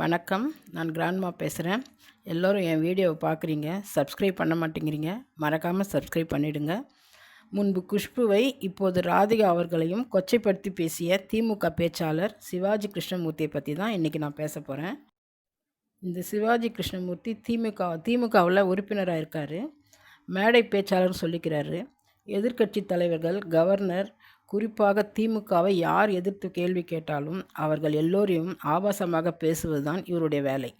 வணக்கம். நான் கிராண்ட்மா பேசுகிறேன் எல்லோரும் என் வீடியோவை பார்க்குறீங்க சப்ஸ்கிரைப் பண்ண மாட்டேங்கிறீங்க மறக்காமல் சப்ஸ்கிரைப் பண்ணிவிடுங்க முன்பு குஷ்புவை இப்போது ராதிகா அவர்களையும் கொச்சைப்படுத்தி பேசிய திமுக பேச்சாளர் சிவாஜி கிருஷ்ணமூர்த்தியை பற்றி தான் இன்றைக்கி நான் பேச போகிறேன் இந்த சிவாஜி கிருஷ்ணமூர்த்தி திமுக திமுகவில் உறுப்பினராக இருக்கார். மேடை பேச்சாளர் சொல்லிக்கிறாரு. எதிர்க்கட்சி தலைவர்கள் கவர்னர் குறிப்பாக திமுகவை யார் எதிர்த்து கேள்வி கேட்டாலும் அவர்கள் எல்லோரையும் ஆபாசமாக பேசுவது தான் இவருடைய வேலை.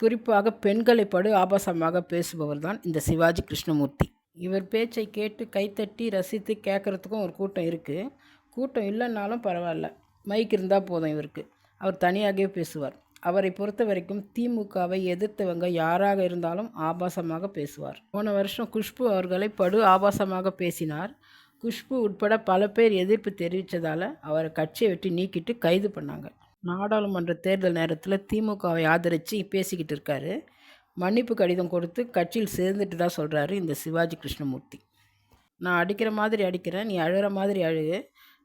குறிப்பாக பெண்களை படு ஆபாசமாக பேசுபவர் தான் இந்த சிவாஜி கிருஷ்ணமூர்த்தி. இவர் பேச்சை கேட்டு கைத்தட்டி ரசித்து கேட்குறதுக்கும் ஒரு கூட்டம் இருக்குது கூட்டம் இல்லைன்னாலும் பரவாயில்ல. மைக் இருந்தால் போதும் இவருக்கு. அவர் தனியாகவே பேசுவார். அவரை பொறுத்த வரைக்கும் திமுகவை எதிர்த்தவங்க யாராக இருந்தாலும் ஆபாசமாக பேசுவார். போன வருஷம் குஷ்பு அவர்களை படு ஆபாசமாக பேசினார். குஷ்பு உட்பட பல பேர் எதிர்ப்பு தெரிவித்ததால் அவரை கட்சியை விட்டு நீக்கிட்டு கைது பண்ணாங்க. நாடாளுமன்ற தேர்தல் நேரத்தில் திமுகவை ஆதரித்து பேசிக்கிட்டு இருக்காரு. மன்னிப்பு கடிதம் கொடுத்து கட்சியில் சேர்ந்துட்டு தான் சொல்கிறாரு இந்த சிவாஜி கிருஷ்ணமூர்த்தி. நான் அடிக்கிற மாதிரி அடிக்கிறேன் நீ அழுகிற மாதிரி அழுகு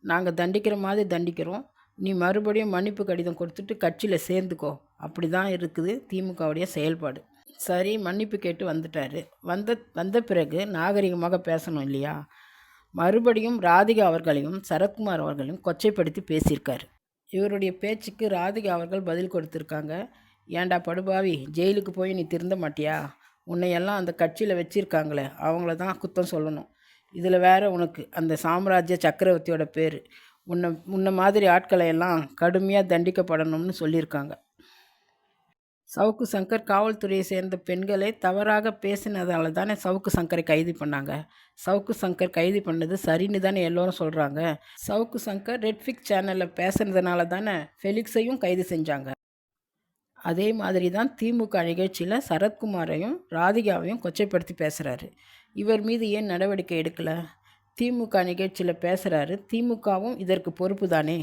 நாங்கள் தண்டிக்கிற மாதிரி தண்டிக்கிறோம். நீ மறுபடியும் மன்னிப்பு கடிதம் கொடுத்துட்டு கட்சியில் சேர்ந்துக்கோ. அப்படி தான் இருக்குது திமுகவுடைய செயல்பாடு. சரி மன்னிப்பு கேட்டு வந்துட்டார். வந்த வந்த பிறகு நாகரிகமாக பேசணும் இல்லையா? மறுபடியும் ராதிகா அவர்களையும் சரத்குமார் அவர்களையும் கொச்சைப்படுத்தி பேசியிருக்காரு. இவருடைய பேச்சுக்கு ராதிகா அவர்கள் பதில் கொடுத்துருக்காங்க. ஏண்டா படுபாவி ஜெயிலுக்கு போய் நீ திருந்த மாட்டியா? உன்னையெல்லாம் அந்த கட்சியில் வச்சுருக்காங்களே அவங்கள தான் குத்தம் சொல்லணும். இதில் வேற உனக்கு அந்த சாம்ராஜ்ய சக்கரவர்த்தியோட பேர். உன்னை முன்ன மாதிரி ஆட்களை எல்லாம் கடுமையாக தண்டிக்கப்படணும்னு சொல்லியிருக்காங்க. சவுக்கு சங்கர் காவல்துறையை சேர்ந்த பெண்களை தவறாக பேசினதால தானே சவுக்கு சங்கரை கைது பண்ணாங்க. சவுக்கு சங்கர் கைது பண்ணது சரின்னு தானே எல்லோரும் சொல்கிறாங்க சவுக்கு சங்கர் ரெட்ஃபிக் சேனலில் பேசுனதுனால தானே ஃபெலிக்ஸையும் கைது செஞ்சாங்க. அதே மாதிரி தான் திமுக நிகழ்ச்சியில் சரத்குமாரையும் ராதிகாவையும் கொச்சைப்படுத்தி பேசுகிறாரு இவர் மீது ஏன் நடவடிக்கை எடுக்கலை? திமுக நிகழ்ச்சியில் பேசுகிறாரு திமுகவும் இதற்கு பொறுப்பு தானே?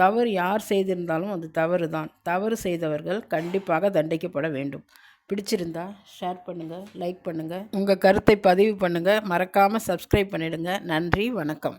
தவறு யார் செய்திருந்தாலும் அது தவறு தான் தவறு செய்தவர்கள் கண்டிப்பாக தண்டிக்கப்பட வேண்டும். பிடிச்சிருந்தா ஷேர் பண்ணுங்கள் லைக் பண்ணுங்கள் உங்கள் கருத்தை பதிவு பண்ணுங்கள் மறக்காமல் சப்ஸ்கிரைப் பண்ணிவிடுங்க நன்றி வணக்கம்.